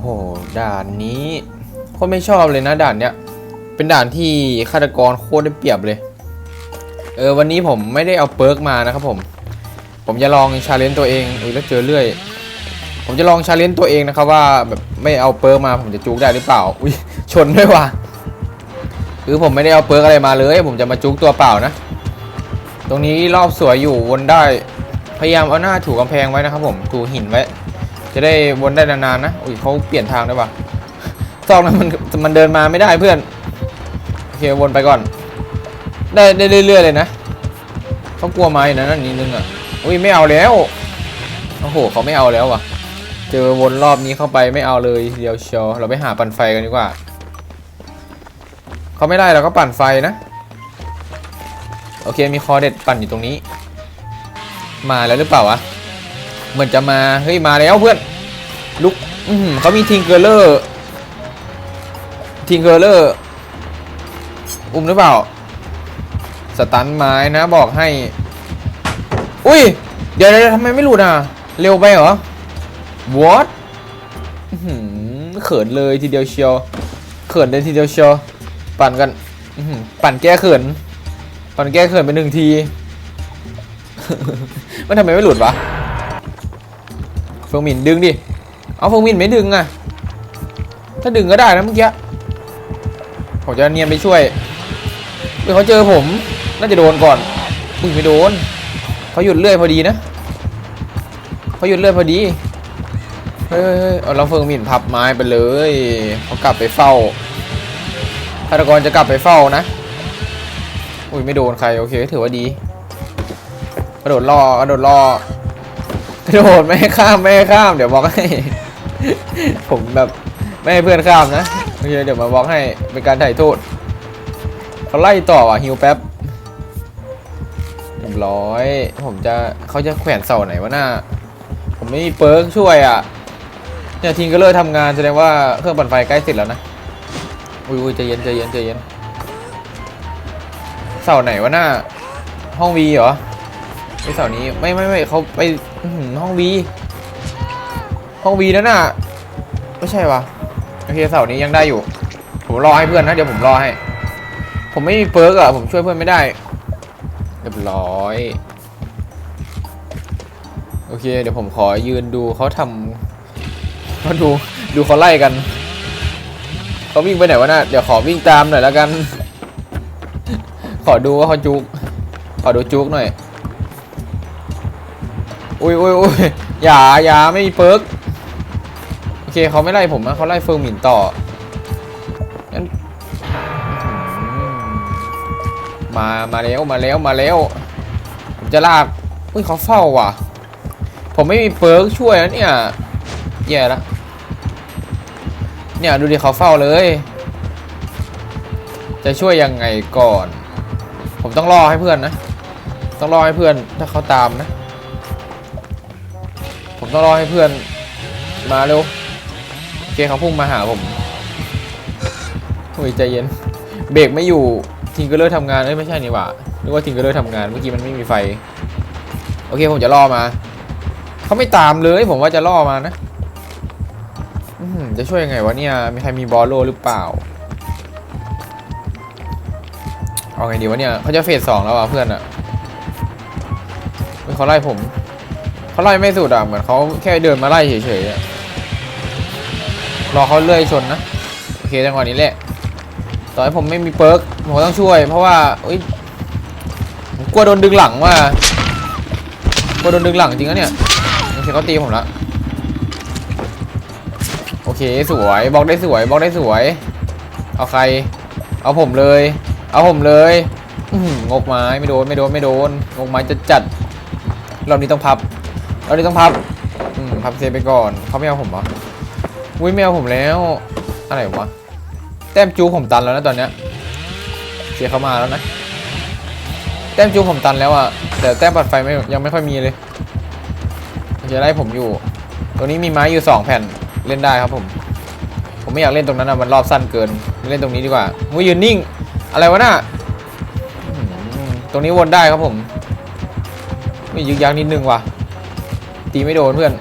โห ด่านนี้โคตรไม่ชอบเลยนะด่านเนี้ย เป็นด่านที่ฆาตกรโคตรได้เปรียบเลย เออวันนี้ผมไม่ได้เอาเปิร์กมานะครับผม ผมจะลองชาเลนจ์ตัวเองอุ้ยแล้วเจอเรื่อย ผมจะลองชาเลนจ์ตัวเองนะครับว่าแบบไม่เอาเปิร์กมาผมจะจุกได้หรือเปล่า อุ้ยชนด้วยว่ะคือผมไม่ได้เอาเปิร์กอะไรมาเลย ผมจะมาจุกตัวเปล่านะ ตรงนี้รอบสวยอยู่วนได้ พยายามเอาหน้าถูกกำแพงไว้นะครับผมถูหินไว้ จะได้วนได้นานๆนะอุ้ยเขาเปลี่ยนทางได้ปะซองนั้นมันมันเดินมาไม่ได้เพื่อนโอเควนไปก่อน ได้ได้เรื่อยๆเลยนะเขากลัวไม้นะนั่นนิดนึงอะอุ้ยไม่เอาแล้วโอ้โหเขาไม่เอาแล้วว่ะ เจอวนรอบนี้เข้าไปไม่เอาเลยเดียวเชียวเราไปหาปั่นไฟกันดีกว่าเขาไม่ได้เราก็ปั่นไฟนะโอเคมีคอเด็ดปั่นอยู่ตรงนี้ มาแล้วหรือเปล่าวะ เหมือนจะมา เฮ้ย มาแล้วเพื่อน ลุกเขามีทิงเกอร์เลอร์ ทิงเกอร์เลอร์ อุ้มหรือเปล่า สตันไม้นะบอกให้ อุ้ย เดี๋ยวทำไมไม่หลุดอะ เร็วไปเหรอ what เขินเลยทีเดียวเชียว เขินเลยทีเดียวเชียว ปั่นกัน ปั่นแก้เขิน ปั่นแก้เขินไปหนึ่งที มันทำไมไม่หลุดวะ เฟิงมินดึงดิ เอาเฟิงมินไม่ดึงอะถ้าดึงก็ได้นะเมื่อกี้ผมจะเนียนไปช่วยเมื่อเขาเจอผม น่าจะโดนก่อนอุ้ยไม่โดน เขาหยุดเลื่อยพอดีนะ เขาหยุดเลื่อยพอดี เฮ้ยเอาเราเฟิงมินพับไม้ไปเลยเขากลับไปเฝ้าฆาตกรจะกลับไปเฝ้านะ อุ้ยไม่โดนใครโอเคถือว่าดีกระโดดล่อกระโดดล่อ โดดไม่ให้ข้ามไม่ให้ข้ามเดี๋ยวบอกให้ ผมแบบไม่ให้เพื่อนข้ามนะโอเคเดี๋ยวมาบอกให้เป็นการถ่ายโทษเขาไล่ต่อว่ะฮิวแป๊บเรียบร้อย ผมจะเขาจะแขวนเสาไหนวะหน้า ผมไม่มีเปิร์กช่วยอะเนี่ยทีมก็เลิกทำงานแสดงว่าเครื่องปั่นไฟใกล้เสร็จแล้วนะอุ้ยอุ้ยใจเย็นใจเย็นใจเย็นเสาไหนวะหน้า ห้องวีเหรอ ไอเสานี้ไม่ไม่ไม่เขาไปห้องวีห้องวีนั่นน่ะไม่ใช่วะโอเคเสานี้ยังได้อยู่ ผมรอให้เพื่อนนะเดี๋ยวผมรอให้ ผมไม่มีเปิร์กอะผมช่วยเพื่อนไม่ได้เรียบร้อยโอเค เดี๋ยวผมขอยืนดูเขาทำเขาดูดูเขาไล่กันเขาวิ่งไปไหนวะน่ะเดี๋ยวขอวิ่งตามหน่อยแล้วกัน ขอดูว่าเขาจุกขอดูจุกหน่อย อุ้ยอุ้ยอุ้ยอย่าอย่าไม่มีเปิร์กโอเคเขาไม่ไล่ผมนะเขาไล่เฟิร์มินต่องั้นมามาแล้วมาแล้วมาแล้วผมจะลากอุ้ยเขาเฝ้าว่ะ ผมไม่มีเปิร์กช่วยนะเนี่ยแย่ละเนี่ยดูดิเขาเฝ้าเลย จะช่วยยังไงก่อน ผมต้องรอให้เพื่อนนะ ต้องรอให้เพื่อนถ้าเขาตามนะ ต้องรอให้เพื่อนมาเร็วเคเขาพุ่งมาหาผมโอ้ยใจเย็น เบรกไม่อยู่ทิงเกอร์เลอร์ทำงานไม่ใช่นี่หว่านึกว่าทิงเกอร์เลอร์ทำงานเมื่อกี้มันไม่มีไฟ โอเคผมจะล่อมาเขาไม่ตามเลยผมว่าจะล่อมานะจะช่วยยังไงวะเนี่ยมีใครมีบอลโลหรือเปล่าเอาไงดีวะเนี่ยเขาจะเฟสสองแล้วอะเพื่อนอะเขาไล่ผม เขาไล่ไม่สุดอะ เหมือนเขาแค่เดินมาไล่เฉยๆอะรอเขาเลื่อยชนนะ โอเคจังหวะนี้แหละต่อให้ผมไม่มีเปิร์กผมก็ต้องช่วย เพราะว่าอุ้ยผมกลัวโดนดึงหลังว่ากลัวโดนดึงหลังจริงนะเนี่ยโอเคเขาตีผมละโอเคสวยบล็อกได้สวยบล็อกได้สวย เอาใคร เอาผมเลย เอาผมเลยงกไม้ไม่โดนไม่โดนไม่โดนงกไม้จะจัดรอบนี้ต้องพับ เรานี้ต้องพับอืมพับเซฟไปก่อนเขาไม่เอาผมเหรออุ้ยไม่เอาผมแล้วอะไรวะแต้มจูผมตันแล้วนะตอนเนี้ยเสียเขามาแล้วนะแต้มจูผมตันแล้วอะแต่แต้มปัดไฟไม่ยังไม่ค่อยมีเลยจะไล่ผมอยู่ตรงนี้มีไม้อยู่สองแผ่นเล่นได้ครับผม ผมไม่อยากเล่นตรงนั้นอะมันรอบสั้นเกินเล่นตรงนี้ดีกว่ามุยยืนนิ่ง อะไรวะน่ะตรงนี้วนได้ครับผมมียึกยักนิดนึงว่ะ ตีไม่โดนเพื่อน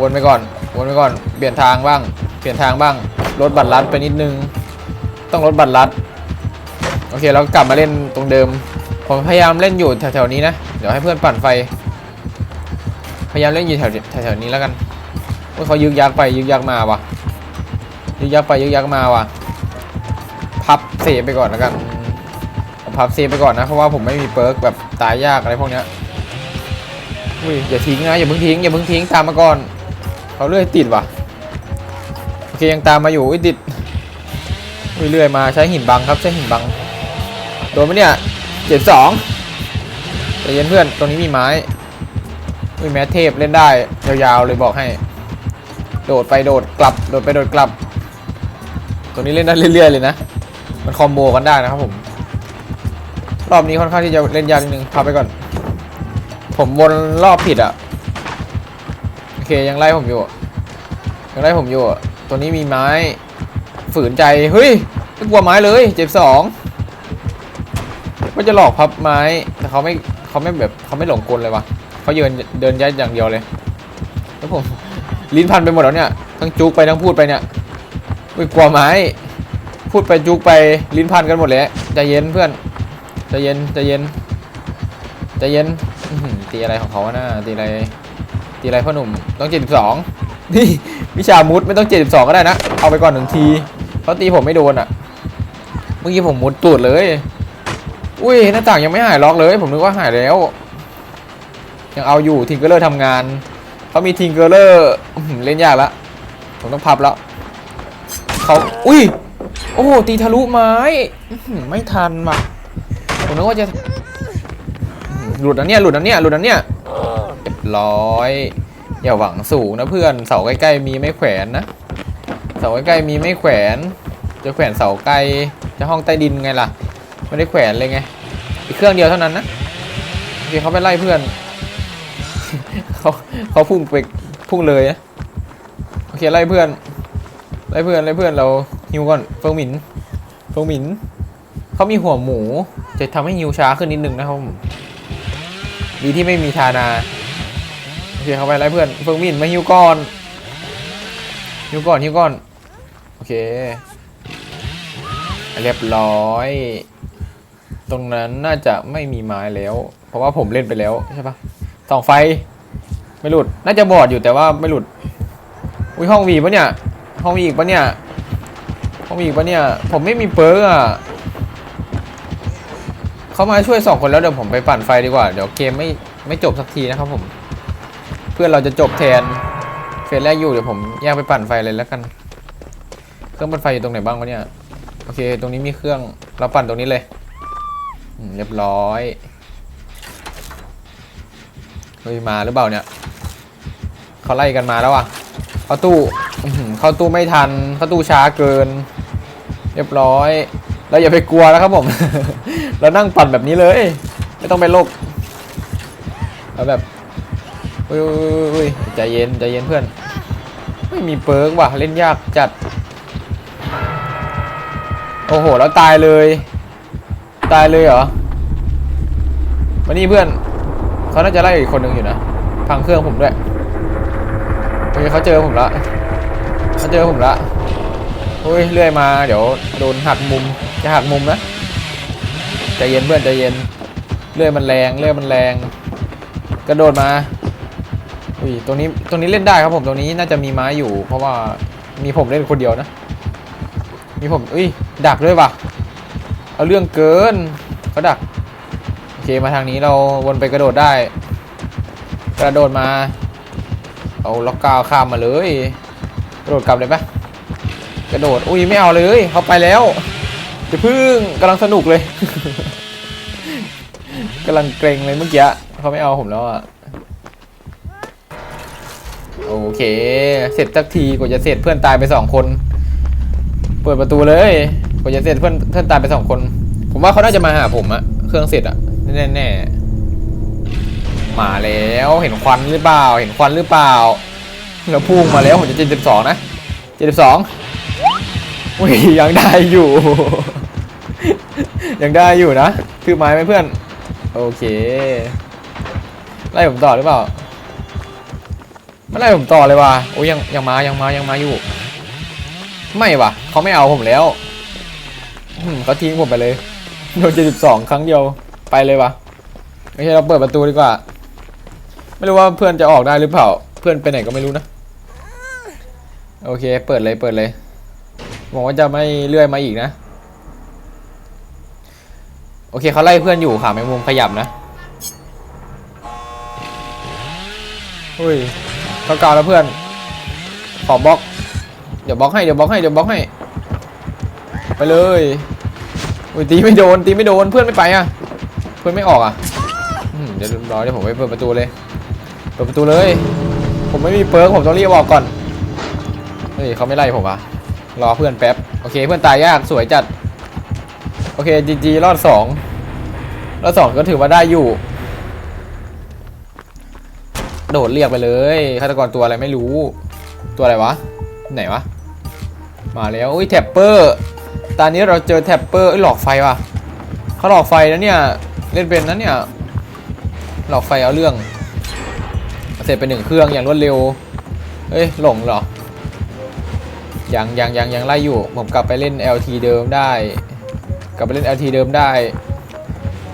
วนไปก่อนวนไปก่อนเปลี่ยนทางบ้าง เปลี่ยนทางบ้างลดบัตรลัดไปนิดนึง ต้องลดบัตรลัดโอเคเรากลับมาเล่นตรงเดิม ผมพยายามเล่นอยู่แถวๆนี้นะเดี๋ยวให้เพื่อนปั่นไฟ พยายามเล่นอยู่แถวแถวๆนี้แล้วกันว่าเขายึกยักไปยึกยักมาว่ะยึกยักไปยึกยักมาว่ะพับเซฟไปก่อนแล้วกันพับเซฟไปก่อนนะเพราะว่าผมไม่มีเปิร์กแบบตายยากอะไรพวกเนี้ย อุ้ยอย่าทิ้งนะอย่าเพิ่งทิ้งอย่าเพิ่งทิ้งตามมาก่อนเขาเลื่อยติดว่ะโอเคยังตามมาอยู่อุ้ยติดอุ้ยเลื่อยมาใช้หินบังครับใช้หินบังโดนไหมเนี่ยเจ็บสองใจเย็นเพื่อนตรงนี้มีไม้อุ้ยแมทเทพเล่นได้ยาวๆเลยบอกให้ โดดไปโดดกลับโดดไปโดดกลับตัวนี้เล่นได้เรื่อยๆเลยนะ มันคอมโบกันได้นะครับผม รอบนี้ค่อนข้างที่จะเล่นยากนิดนึงพับไปก่อน ผมวนรอบผิดอะ โอเคยังไล่ผมอยู่ยังไล่ผมอยู่ตัวนี้มีไม้ ฝืนใจ เฮ้ยไม่กลัวไม้เลย เจ็บสองก็จะหลอกพับไม้แต่เขาไม่เขาไม่แบบเขาไม่หลงกลเลยวะเขาเดินเดินยัดอย่างเดียวเลยแล้วผมลิ้นพันไปหมดแล้วเนี่ยทั้งจุกไปทั้งพูดไปเนี่ยไม่กลัวไม้ พูดไปจุกไปลิ้นพันกันหมดเลยใจเย็นเพื่อนใจเย็นใจเย็นใจเย็น ตีอะไรของเขาวะนะตีอะไรตีอะไรพ่อหนุ่มต้องเจ็ดสิบสองนี่วิชามุดไม่ต้องเจ็ดสิบสองก็ได้นะเอาไปก่อนหนึ่งทีเขาตีผมไม่โดนอะ เมื่อกี้ผมมุดตูดเลย อุ้ยหน้าต่างยังไม่หายล็อกเลย ผมนึกว่าหายแล้ว ยังเอาอยู่ทิงเกอร์เลอร์ทำงานเขามีทิงเกอร์เลอร์เล่นยากละผมต้องพับแล้วเขาอุ้ยโอ้ตีทะลุไม้ไม่ทันว่ะผมนึกว่าจะ หลุดอันเนี้ยหลุดอันเนี้ยหลุดอันเนี้ยเรียบร้อยอย่าหวังสูงนะเพื่อนเสาใกล้ๆมีไม่แขวนนะเสาใกล้ๆมีไม่แขวน จะแขวนเสาไกลจะห้องใต้ดินไงล่ะ ไม่ได้แขวนเลยไงอีกเครื่องเดียวเท่านั้นนะโอเคเขาไปไล่เพื่อนเขาเขาพุ่งไปพุ่งเลยนะโอเคไล่เพื่อนไล่เพื่อนไล่เพื่อนเราฮิวก่อนเฟิงหมินเฟิงหมินเขามีหัวหมู จะทำให้ฮิวช้าขึ้นนิดนึงนะครับผม ดีที่ไม่มีทานาโอเคเข้าไปไล่เพื่อนเฟิงมินมาฮิวก่อนฮิวก่อนฮิวก่อนโอเค เรียบร้อย ตรงนั้นน่าจะไม่มีไม้แล้ว เพราะว่าผมเล่นไปแล้วใช่ปะส่องไฟ ไม่หลุด น่าจะบอดอยู่แต่ว่าไม่หลุด อุ้ยห้องวีปะเนี่ย ห้องวีอีกปะเนี่ย ห้องวีอีกปะเนี่ย ผมไม่มีเปิร์กอะ เขามาช่วยสองคนแล้วเดี๋ยวผมไปปั่นไฟดีกว่า เดี๋ยวเกมไม่ไม่จบสักทีนะครับผม เพื่อนเราจะจบแทนเฟสแรกอยู่เดี๋ยวผมแยกไปปั่นไฟเลยแล้วกัน เครื่องปั่นไฟอยู่ตรงไหนบ้างวะเนี่ยโอเค ตรงนี้มีเครื่องเราปั่นตรงนี้เลยเรียบร้อยเฮ้ยมาหรือเปล่าเนี่ยเขาไล่กันมาแล้วอะเข้าตู้เข้าตู้ไม่ทันเข้าตู้ช้าเกิน เรียบร้อยเราอย่าไปกลัวนะครับผม เรานั่งปั่นแบบนี้เลย ไม่ต้องไปโลกเราแบบอุ้ยอุ้ยใจเย็นใจเย็นเพื่อน ไม่มีเปิร์กว่ะเล่นยากจัด โอ้โห แล้วตายเลย ตายเลยเหรอมานี่เพื่อน เขาน่าจะไล่อีกคนหนึ่งอยู่นะ พังเครื่องผมด้วยโอเคเขาเจอผมละเขาเจอผมละโอ้ยเลื่อยมา เดี๋ยวโดนหักมุม จะหักมุมนะ ใจเย็นเพื่อนใจเย็นเลื่อยมันแรงเลื่อยมันแรง กระโดดมาอุ้ยตรงนี้ตรงนี้เล่นได้ครับผมตรงนี้น่าจะมีไม้อยู่ เพราะว่ามีผมเล่นคนเดียวนะ มีผมอุ้ยดักด้วยว่ะเอาเรื่องเกินเขาดักโอเคมาทางนี้เราวนไปกระโดดได้ กระโดดมา เอาล็อกกาวข้ามมาเลยกระโดดกลับเลยปะกระโดดอุ้ยไม่เอาเลยเขาไปแล้วจะพึ่งกำลังสนุกเลยำลังเกรงเลยเมื่อกี้เขาไม่เอาผมแล้วอะโอเค เสร็จสักทีกว่าจะเสร็จเพื่อนตายไปสองคน เปิดประตูเลยกว่าจะเสร็จเพื่อนเพื่อนตายไปสองคน ผมว่าเขาน่าจะมาหาผมอะเครื่องเสร็จอะแน่แน่ๆมาแล้วเห็นควันหรือเปล่า เห็นควันหรือเปล่าเราพุ่งมาแล้วผมจะเจ็ดสิบสองนะเจ็ดสิบสองอุ้ยยังได้อยู่ ยังได้อยู่นะคือไม้ไหมเพื่อน โอเค ไล่ผมต่อหรือเปล่าไม่ไล่ผมต่อเลยว่ะโอ้ยยังยังมายังมายังมาอยู่ ไม่วะเขาไม่เอาผมแล้วเขาทิ้งผมไปเลยโดนเจ็ดสิบสองครั้งเดียวไปเลยวะไม่ใช่เราเปิดประตูดีกว่า ไม่รู้ว่าเพื่อนจะออกได้หรือเปล่า เพื่อนไปไหนก็ไม่รู้นะ โอเค เปิดเลยเปิดเลยหวังว่าจะไม่เลื่อยมาอีกนะ โอเคเขาไล่เพื่อนอยู่ค่ะแมงมุมขยับนะอุ้ยเขากาวแล้วเพื่อน ขอบล็อก เดี๋ยวบล็อกให้ เดี๋ยวบล็อกให้ เดี๋ยวบล็อกให้ ไปเลยอุ้ยตีไม่โดน ตีไม่โดน เพื่อนไม่ไปอะ เพื่อนไม่ออกอะเดี๋ยวรอเดี๋ยวผมไปเปิดประตูเลย เปิดประตูเลย ผมไม่มีเปิร์กผมต้องรีบออกก่อน เฮ้ยเขาไม่ไล่ผมอะ รอเพื่อนแป๊บ โอเค เพื่อนตายยาก สวยจัด อเคจีจีรอดสองรอดสองก็ถือว่าได้อยู่ โดดเรียกไปเลยฆาตกรตัวอะไรไม่รู้ ตัวอะไรวะ ไหนวะ มาแล้วอุ้ยแท็ปเปอร์ตอนนี้เราเจอแท็ปเปอร์เอ้ยหลอกไฟว่ะเขาหลอกไฟนะเนี่ย เล่นเป็นนะเนี่ย หลอกไฟเอาเรื่อง เสร็จไปหนึ่งเครื่องอย่างรวดเร็วเฮ้ยหลงเหรอยังยังยังยังไล่อยู่ ผมกลับไปเล่น LT เดิมได้ กลับไปเล่น LT เดิมได้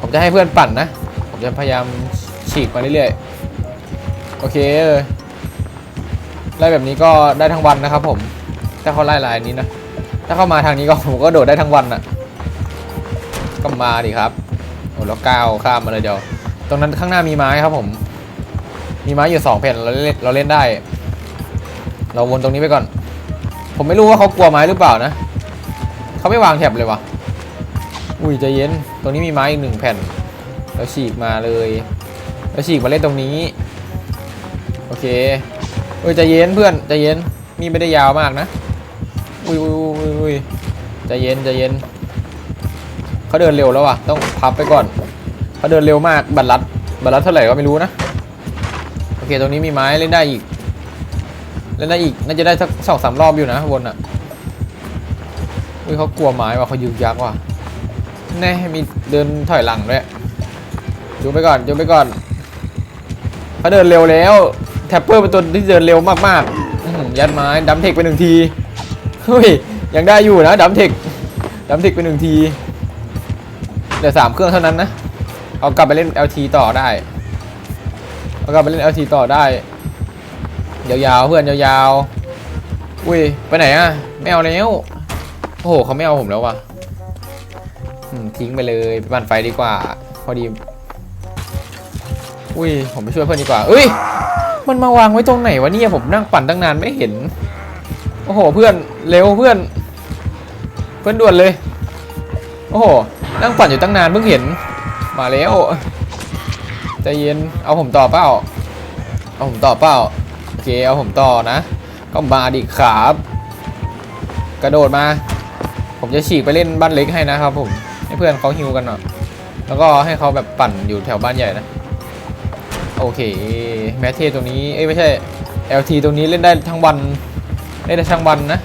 ผมจะให้เพื่อนปั่นนะ ผมจะพยายามฉีกมาเรื่อยๆ โอเคไล่แบบนี้ก็ได้ทั้งวันนะครับผม ถ้าเขาไล่ลายนี้นะ ถ้าเข้ามาทางนี้ก็ผมก็โดดได้ทั้งวันอะ ก็มาดิครับ โอ้แล้วก้าวข้ามมาเลยเดียว ตรงนั้นข้างหน้ามีไม้ครับผม มีไม้อยู่สองแผ่นเราเล่นเราเล่นได้ เราวนตรงนี้ไปก่อน ผมไม่รู้ว่าเขากลัวไม้หรือเปล่านะ เขาไม่วางแถบเลยวะ อุ้ยใจเย็น ตรงนี้มีไม้อีกหนึ่งแผ่นเราฉีกมาเลยเราฉีกมาเล่นตรงนี้ โอเคเฮ้ยใจเย็นเพื่อนใจเย็น มีไม่ได้ยาวมากนะ อุ้ยอุ้ยอุ้ยอุ้ยใจเย็นใจเย็น เขาเดินเร็วแล้วว่ะ ต้องพับไปก่อน เขาเดินเร็วมาก บัตรลัด บัตรลัดเท่าไหร่ก็ไม่รู้นะ โอเค ตรงนี้มีไม้เล่นได้อีก เล่นได้อีก น่าจะได้สักสองสามรอบอยู่นะวนอะอุ้ยเขากลัวไม้ว่ะเขายึกยักว่ะ แน่มีเดินถอยหลังด้วยจูไปก่อนจูไปก่อนเขาเดินเร็วแล้วแท็ปเปอร์เป็นตัวที่เดินเร็วมากๆยัดไม้ดัมเทคไปหนึ่งทีเฮ้ยยังได้อยู่นะดัมเทคดัมเทคไปหนึ่งทีเดี๋ยวสามเครื่องเท่านั้นนะเอากลับไปเล่น LT ต่อได้เอากลับไปเล่น LT ต่อได้ยาวๆเพื่อนยาวๆอุ้ยไปไหนอะไม่เอาแล้วโอ้โหเขาไม่เอาผมแล้วว่ะ ทิ้งไปเลยไปปั่นไฟดีกว่า พอดี อุ้ย ผมไปช่วยเพื่อนดีกว่าเอ้ย มันมาวางไว้ตรงไหนวะเนี่ยผมนั่งปั่นตั้งนานไม่เห็น โอ้โห เพื่อน เร็วเพื่อน เพื่อนด่วนเลย โอ้โห นั่งปั่นอยู่ตั้งนานเพิ่งเห็น มาแล้วใจเย็น เอาผมต่อเปล่า เอาผมต่อเปล่า โอเค เอาผมต่อนะ ก็มาดิครับ กระโดดมา ผมจะฉีกไปเล่นบ้านเล็กให้นะครับผม ให้เพื่อนเขาฮิวกันหน่อยแล้วก็ให้เขาแบบปั่นอยู่แถวบ้านใหญ่นะ โอเค แมทเทตรงนี้ เอ้ยไม่ใช่ LT ตรงนี้เล่นได้ทั้งวัน เล่นได้ทั้งวันนะ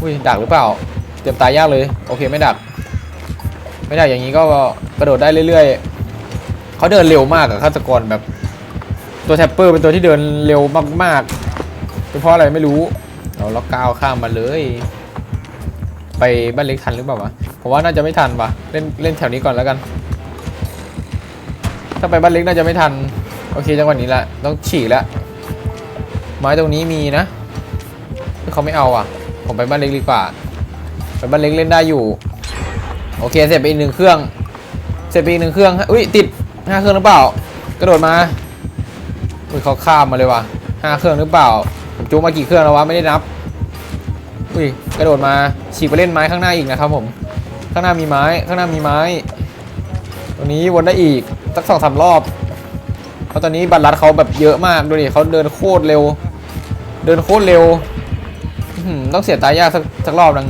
อุ้ยดักหรือเปล่า เตรียมตายยากเลย โอเคไม่ดัก ไม่ดักอย่างนี้ก็กระโดดได้เรื่อยๆเขาเดินเร็วมากอะฆาตกรแบบ ตัวแท็ปเปอร์เป็นตัวที่เดินเร็วมากๆเป็นเพราะอะไรไม่รู้ เราล็อกก้าวข้ามมาเลย ไปบ้านเล็กทันหรือเปล่าวะผมว่าน่าจะไม่ทันวะเล่นเล่นแถวนี้ก่อนแล้วกัน ถ้าไปบ้านเล็กน่าจะไม่ทัน โอเคจังหวะนี้แหละต้องฉีกแล้วไม้ตรงนี้มีนะเขาไม่เอาอะ ผมไปบ้านเล็กดีกว่า ไปบ้านเล็กเล่นได้อยู่ โอเคเสร็จไปอีกหนึ่งเครื่อง เสร็จไปอีกหนึ่งเครื่องอุ้ยติดห้าเครื่องหรือเปล่า กระโดดมาอุ้ยเขาข้ามมาเลยว่ะห้าเครื่องหรือเปล่า ผมจูงมากี่เครื่องแล้ววะไม่ได้นับ อุ้ยกระโดดมาฉีกไปเล่นไม้ข้างหน้าอีกนะครับผม ข้างหน้ามีไม้ข้างหน้ามีไม้ ตรงนี้วนได้อีกสักสองสามรอบเพราะตอนนี้บัตรลัดเขาแบบเยอะมากดูดิเขาเดินโคตรเร็ว เดินโคตรเร็วต้องเสียตายยากสักสักรอบหนึง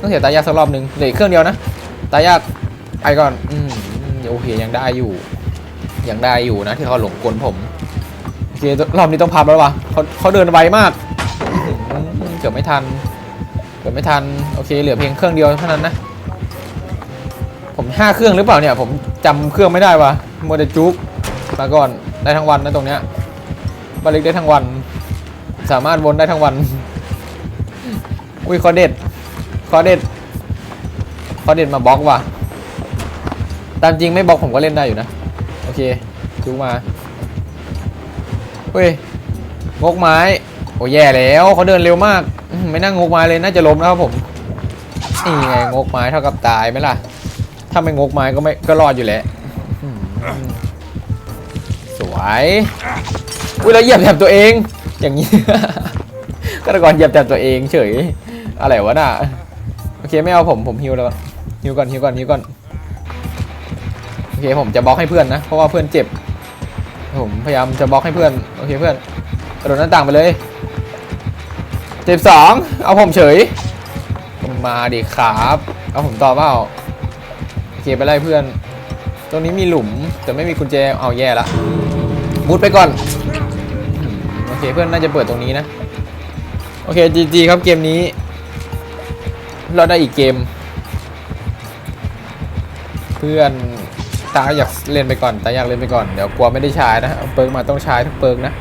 ต้องเสียตายยากสักรอบหนึ่งเหลืออกเครื่องเดียวนะตายยากไปก่อนอืมโอเคยังได้อยู่ ยังได้อยู่นะที่เขาหลงกลผมโอเครอบนี้ต้องพับแล้ววะเขาเขาเดินไวมากเกือบไม่ทัน เกือบไม่ทัน โอเค เหลือเพียงเครื่องเดียวเท่านั้นนะ ผมห้าเครื่องหรือเปล่าเนี่ย ผมจำเครื่องไม่ได้วะโมเดจุกมาก่อนได้ทั้งวันนะตรงเนี้ยบาลิกได้ทั้งวัน สามารถวนได้ทั้งวัน อุ้ยคอเด็ดคอเด็ดคอเด็ดมาบล็อกว่ะ ตามจริงไม่บล็อกผมก็เล่นได้อยู่นะ โอเคดูมาเฮ้ยงกไม้ โอ้แย่แล้วเขาเดินเร็วมาก ไม่นั่งงกไม้เลยน่าจะล้มแล้วครับผมนี่ไงงกไม้เท่ากับตายไหมล่ะ ถ้าไม่งกไม้ก็ไม่ก็รอดอยู่แหล้วอื้อหือสวยอุ้ยแล้วเหยียบแถบตัวเอง อย่างนี้ฆาตกรเหยียบแถบตัวเองเฉย อะไรวะน่ะโอเคไม่เอาผมผมฮิวแล้วฮิวก่อนฮิวก่อนฮิวก่อนโอเคผมจะบล็อกให้เพื่อนนะเพราะว่าเพื่อนเจ็บผมพยายามจะบล็อกให้เพื่อนโอเคเพื่อน กระโดดหน้าต่างไปเลยเจ็บสองเอาผมเฉย มาดิครับ เอาผมต่อเปล่าโอเคไปไล่เพื่อน ตรงนี้มีหลุมแต่ไม่มีกุญแจเอาแย่ละมุดไปก่อนโอเคเพื่อนน่าจะเปิดตรงนี้นะ โอเคจีจีครับเกมนี้ เราได้อีกเกม เพื่อนตาอยากเล่นไปก่อนตาอยากเล่นไปก่อนเดี๋ยวกลัวไม่ได้ใช้นะเอาเปิร์กมาต้องใช้ทุกเปิร์กนะ